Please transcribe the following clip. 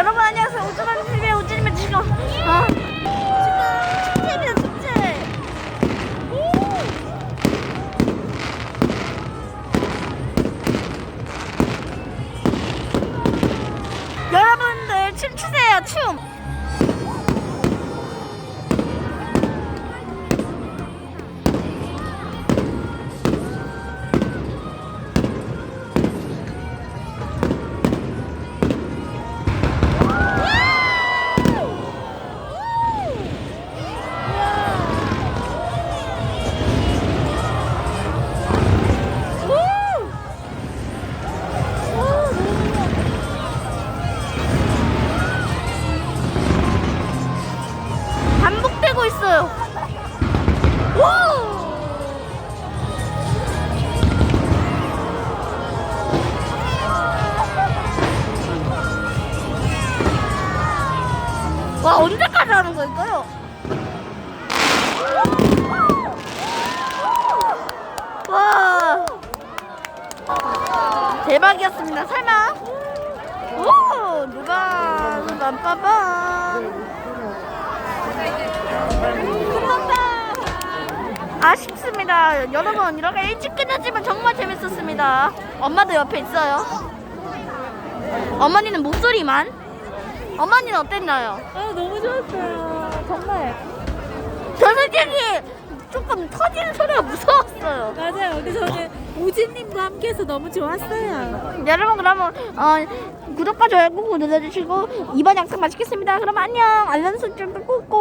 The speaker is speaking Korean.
여러분 안녕하세요. 오즈만 TV의 오즈님의 지금 아 지금 축제입니다 축제. 여러분들 춤추세요 춤. 있어요. 오! 와 언제까지 하는 걸까요? 와 대박이었습니다. 설마? 오 누가 빰빠밤 아쉽습니다. 여러분 이렇게 일찍 끝났지만 정말 재밌었습니다. 엄마도 옆에 있어요. 어머니는 목소리만. 어머니는 어땠나요? 아 너무 좋았어요. 정말. 저 솔직히 조금 터지는 소리가 무서웠어요. 맞아요. 여기 저는 오진님과 함께해서 너무 좋았어요. 여러분 그러면 어, 구독과 좋아요 꾹꾹 눌러주시고 이번 영상 맛있겠습니다. 그럼 안녕. 알람 설정도 꾹꾹.